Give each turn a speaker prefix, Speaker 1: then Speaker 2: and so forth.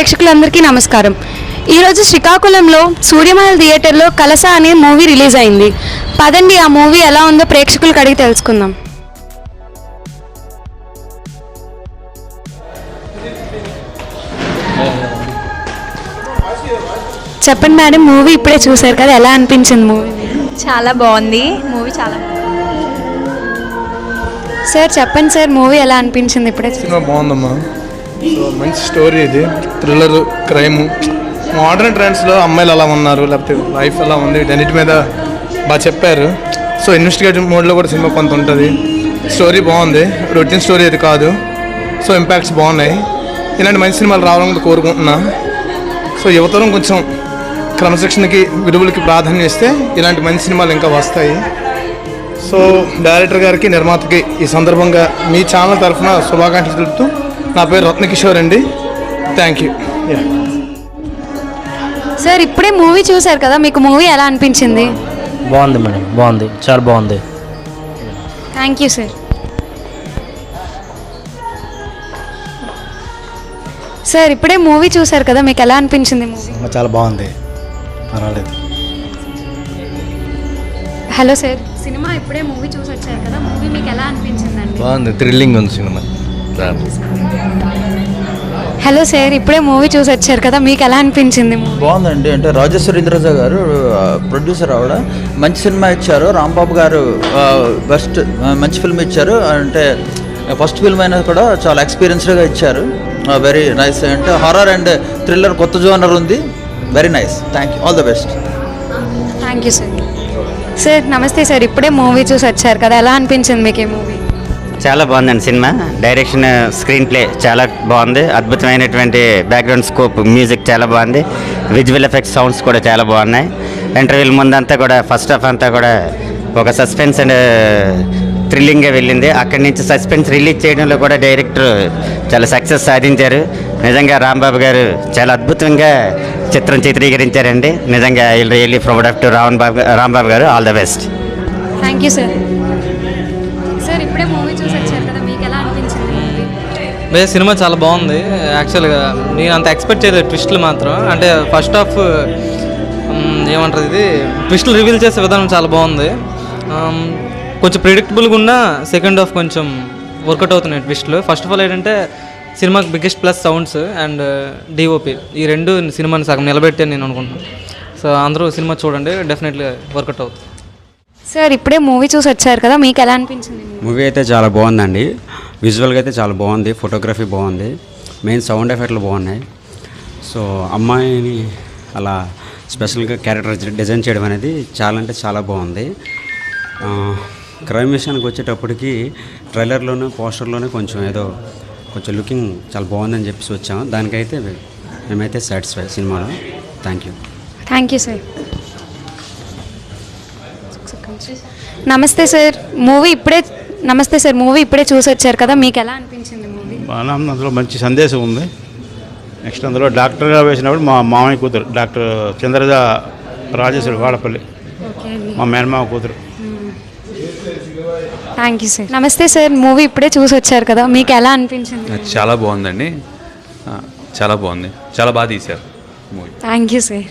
Speaker 1: ప్రేక్షకులందరికీ నమస్కారం. ఈరోజు శ్రీకాకుళంలో సూర్యమహల్ థియేటర్లో కలస అనే మూవీ రిలీజ్ అయింది. పదండి ఆ మూవీ ఎలా ఉందో ప్రేక్షకులకు అడిగి తెలుసుకుందాం. చెప్పండి మేడం మూవీ ఇప్పుడే చూశారు కదా ఎలా అనిపించింది మూవీ?
Speaker 2: చాలా బాగుంది. మూవీ చాలా
Speaker 1: సార్ చెప్పండి సార్ మూవీ ఎలా అనిపించింది ఇప్పుడే?
Speaker 3: సినిమా బాగుందమ్మా. సో మంచి స్టోరీ ఇది. థ్రిల్లర్ క్రైమ్ మోడర్న్ ట్రెండ్స్లో అమ్మాయిలు ఎలా ఉన్నారు లేకపోతే లైఫ్ ఎలా ఉంది. వీటన్నిటి మీద బాగా చెప్పారు. సో ఇన్వెస్టిగేటివ్ మోడ్లో కూడా సినిమా కొంత ఉంటుంది. స్టోరీ బాగుంది. రొటీన్ స్టోరీ అది కాదు. సో ఇంపాక్ట్స్ బాగున్నాయి. ఇలాంటి మంచి సినిమాలు రావాలని కూడా కోరుకుంటున్నా. సో యువతరం కొంచెం క్రమశిక్షణకి విలువలకి ప్రాధాన్యం ఇస్తే ఇలాంటి మంచి సినిమాలు ఇంకా వస్తాయి. సో డైరెక్టర్ గారికి నిర్మాతకి ఈ సందర్భంగా మీ ఛానల్ తరఫున శుభాకాంక్షలు తెలుపుతూ నా పేరు రత్నకిషోర్ అండి. థ్యాంక్ యూ
Speaker 1: సార్ ఇప్పుడే మూవీ చూశారు కదా మీకు మూవీ ఎలా అనిపించింది?
Speaker 4: బాగుంది మేడం బాగుంది చాలా బాగుంది.
Speaker 1: థ్యాంక్ యూ సార్ సార్ ఇప్పుడే మూవీ చూశారు కదా మీకు ఎలా అనిపించింది మూవీ?
Speaker 5: సినిమా చాలా బాగుంది. పర్వాలేదు.
Speaker 1: హలో సార్ సినిమా ఇప్పుడే మూవీ చూసి వచ్చారు కదా మూవీ మీకు ఎలా అనిపించిందండి?
Speaker 6: బాగుంది థ్రిల్లింగ్ ఉంది సినిమా.
Speaker 1: హలో సార్ ఇప్పుడే మూవీ చూసి వచ్చారు కదా మీకు ఎలా అనిపించింది
Speaker 7: బాగుందండి. అంటే రాజేశ్వరి ఇంద్రజ గారు ప్రొడ్యూసర్ ఆవిడ. మంచి సినిమా ఇచ్చారు. రాంబాబు గారు బెస్ట్ మంచి ఫిల్మ్ ఇచ్చారు. అంటే ఫస్ట్ ఫిల్మ్ అయినా కూడా చాలా ఎక్స్పీరియన్స్డ్గా ఇచ్చారు. వెరీ నైస్ అంటే హారర్ అండ్ థ్రిల్లర్ కొత్త జోనర్ ఉంది. Very nice thank you all the best
Speaker 1: thank you sir sir నమస్తే సార్ ఇప్పుడే మూవీ చూసి వచ్చారు కదా ఎలా అనిపించింది మీకు ఈ మూవీ
Speaker 8: చాలా బాగుందండి సినిమా. డైరెక్షన్ స్క్రీన్ ప్లే చాలా బాగుంది. అద్భుతమైనటువంటి బ్యాక్గ్రౌండ్ స్కోప్ మ్యూజిక్ చాలా బాగుంది. విజువల్ ఎఫెక్ట్స్ సౌండ్స్ కూడా చాలా బాగున్నాయి. ఇంటర్వ్యూల ముందంతా కూడా ఫస్ట్ హాఫ్ అంతా కూడా ఒక సస్పెన్స్ అండ్ థ్రిల్లింగ్గా వెళ్ళింది. అక్కడి నుంచి సస్పెన్స్ రిలీజ్ చేయడంలో కూడా డైరెక్టర్ చాలా సక్సెస్ సాధించారు. నిజంగా రాంబాబు గారు చాలా అద్భుతంగా చిత్రం చిత్రీకరించారండి. నిజంగా really proud of to Ravan Babu Rambabu garu. All the best
Speaker 1: thank you sir
Speaker 9: బే సినిమా చాలా బాగుంది. యాక్చువల్గా నేను అంత ఎక్స్పెక్ట్ చేయలేదు ట్విస్టులు మాత్రం. అంటే ఫస్ట్ హాఫ్ ఏమంటారు ఇది? ట్విస్టులు రివీల్ చేసే విధానం చాలా బాగుంది. కొంచెం ప్రిడిక్టబుల్గా ఉన్న సెకండ్ హాఫ్ కొంచెం వర్కౌట్ అవుతున్నాయి ట్విస్టులు. ఫస్ట్ ఆఫ్ ఆల్ ఏంటంటే సినిమాకి biggest plus sounds and DOP ఈ రెండు సినిమాని సగం నిలబెట్టే నేను అనుకుంటున్నాను. సో అందరూ సినిమా చూడండి డెఫినెట్లీ వర్కౌట్ అవుతుంది.
Speaker 1: సార్ ఇప్పుడే మూవీ చూసి వచ్చారు కదా మీకు ఎలా అనిపించింది? మూవీ
Speaker 10: అయితే చాలా బాగుందండి. విజువల్గా అయితే చాలా బాగుంది ఫోటోగ్రఫీ బాగుంది మెయిన్ సౌండ్ ఎఫెక్ట్లు బాగున్నాయి. సో అమ్మాయిని అలా స్పెషల్గా క్యారెక్టర్ డిజైన్ చేయడం అనేది చాలా అంటే చాలా బాగుంది. క్రైమ్ విషయానికి వచ్చేటప్పటికి ట్రైలర్లోనే పోస్టర్లోనే కొంచెం ఏదో కొంచెం లుకింగ్ చాలా బాగుందని చెప్పేసి వచ్చాము. దానికైతే మేమైతే సాటిస్ఫై సినిమాలో. Thank you
Speaker 1: thank you sir నమస్తే సార్ మూవీ ఇప్పుడే నమస్తే సార్ మూవీ ఇప్పుడే చూసి వచ్చారు కదా మీకు ఎలా అనిపించింది మూవీ?
Speaker 5: బాగా అందులో మంచి సందేశం ఉంది. నెక్స్ట్ అందులో డాక్టర్గా వేసినప్పుడు మా మామయ్య కూతురు డాక్టర్ చంద్రజ రాజేశ్వరి వాడపల్లి
Speaker 1: ఓకే.
Speaker 5: మా మేనమామ కూతురు.
Speaker 1: Thank you sir. నమస్తే సార్ మూవీ ఇప్పుడే చూసి వచ్చారు కదా మీకు ఎలా అనిపించింది
Speaker 6: చాలా బాగుందండి. ఆ, చాలా బాగుంది. చాలా బాగా తీశారు మూవీ.
Speaker 1: Thank you sir.